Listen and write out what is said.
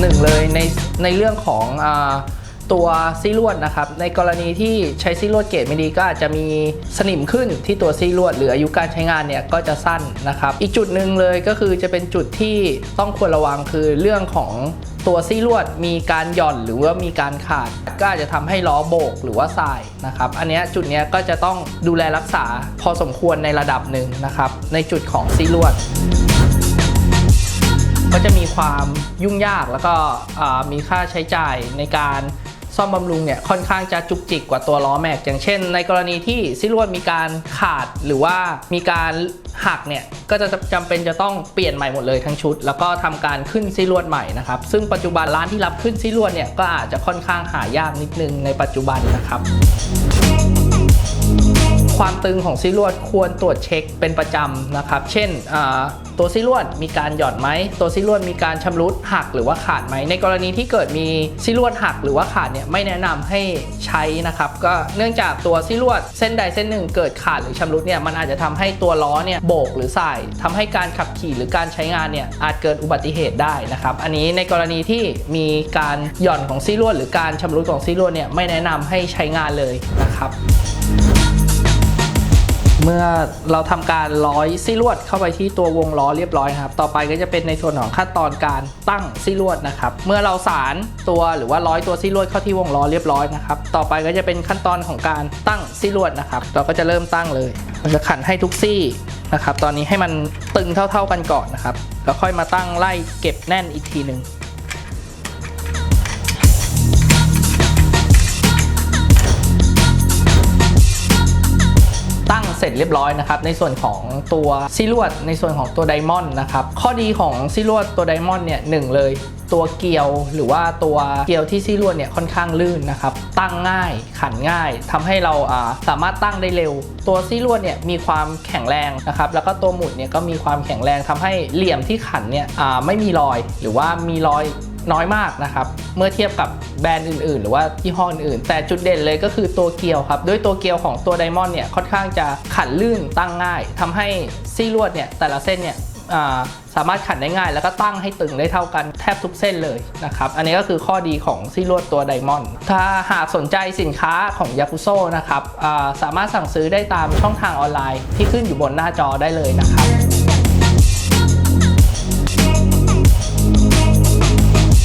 หนึ่งเลยในในเรื่องของอตัวซี่ลวดนะครับ ในกรณีที่ใช้ซี่ลวดเกรดไม่ดีก็อาจจะมีสนิมขึ้นที่ตัวซี่ลวดหรืออายุการใช้งานเนี่ยก็จะสั้นนะครับ อีกจุดหนึ่งเลยก็คือจะเป็นจุดที่ต้องควรระวังคือเรื่องของตัวซี่ลวดมีการหย่อนหรือว่ามีการขาด ก็อาจจะทำให้ล้อโบกหรือว่าสายนะครับ อันนี้จุดเนี้ยก็จะต้องดูแลรักษาพอสมควรในระดับหนึ่งนะครับ ในจุดของซี่ลวด ก็จะมีความยุ่งยากแล้วก็มีค่าใช้จ่ายในการซ่อมบำรุงเนี่ยค่อนข้างจะจุกจิกกว่าตัวล้อแม็ก อย่างเช่น ในกรณีที่ซิลวดมีการขาดหรือว่ามีการหักเนี่ยก็จะจำเป็นจะต้องเปลี่ยนใหม่หมดเลยทั้งชุด แล้วก็ทำการขึ้นซิลวดใหม่นะครับ ซึ่งปัจจุบันร้านที่รับขึ้นซิลวดเนี่ยก็อาจจะค่อนข้างหายากนิดนึงในปัจจุบันนะครับ ความตึงของซีลวดควรตรวจเช็คเป็นประจำนะครับ เช่นตัวซีลวดมีการหย่อนไหม ตัวซีลวดมีการชำรุดหักหรือว่าขาดไหม ในกรณีที่เกิดมีซีลวดหักหรือว่าขาดเนี่ยไม่แนะนำให้ใช้นะครับ ก็เนื่องจากตัวซีลวดเส้นใดเส้นหนึ่งเกิดขาดหรือชำรุดเนี่ยมันอาจจะทำให้ตัวล้อเนี่ยโบกหรือสายทำให้การขับขี่หรือการใช้งานเนี่ยอาจเกิดอุบัติเหตุได้นะครับ อันนี้ในกรณีที่มีการหย่อนของซีลวดหรือการชำรุดของซีลวดเนี่ยไม่แนะนำให้ใช้งานเลยนะครับ เมื่อเราทำการร้อยซี่ลวดเข้าไปที่ตัววงล้อเรียบร้อยครับ ต่อไปก็จะเป็นในส่วนของขั้นตอนการตั้งซี่ลวดนะครับ เมื่อเราสารตัวหรือว่าร้อยตัวซี่ลวดเข้าที่วงล้อเรียบร้อยนะครับ ต่อไปก็จะเป็นขั้นตอนของการตั้งซี่ลวดนะครับ เราก็จะเริ่มตั้งเลยเราจะขันให้ทุกซี่นะครับ ตอนนี้ให้มันตึงเท่า ๆกันก่อนนะครับ แล้วค่อยมาตั้งไล่เก็บแน่นอีกทีหนึ่ง ร็จเรียบร้อยนะครับในส่วนของตัวซีลวด ในส่วนของตัวไดมอนด์นะครับข้อดีของซีลวดตัวไดมอนด์เนี่ยหนึ่งเลยตัวเกลียวหรือว่าตัวเกลียวที่ซีลวดเนี่ยค่อนข้างลื่นนะครับตั้งง่ายขันง่ายทำให้เราอ่าสามารถตั้งได้เร็ว ตัวซีลวดเนี่ยมีความแข็งแรงนะครับแล้วก็ตัวหมุดเนี่ยก็มีความแข็งแรงทำให้เหลี่ยมที่ขันเนี่ยอ่าไม่มีรอย หรือว่ามีรอย น้อยมากนะครับ เมื่อเทียบกับแบรนด์อื่น ๆ หรือว่ายี่ห้ออื่น แต่จุดเด่นเลยก็คือตัวเกลียวครับ ด้วยตัวเกลียวของตัวไดมอนด์เนี่ยค่อนข้างจะขันลื่นตั้งง่ายทำให้ซี่ลวดเนี่ยแต่ละเส้นเนี่ยสามารถขันได้ง่าย แล้วก็ตั้งให้ตึงได้เท่ากันแทบทุกเส้นเลยนะครับ อันนี้ก็คือข้อดีของซี่ลวดตัวไดมอนด์ถ้าหากสนใจสินค้าของยากุโซนะครับาสามารถสั่งซื้อได้ตามช่องทางออนไลน์ที่ขึ้นอยู่บนหน้าจอได้เลยนะครับ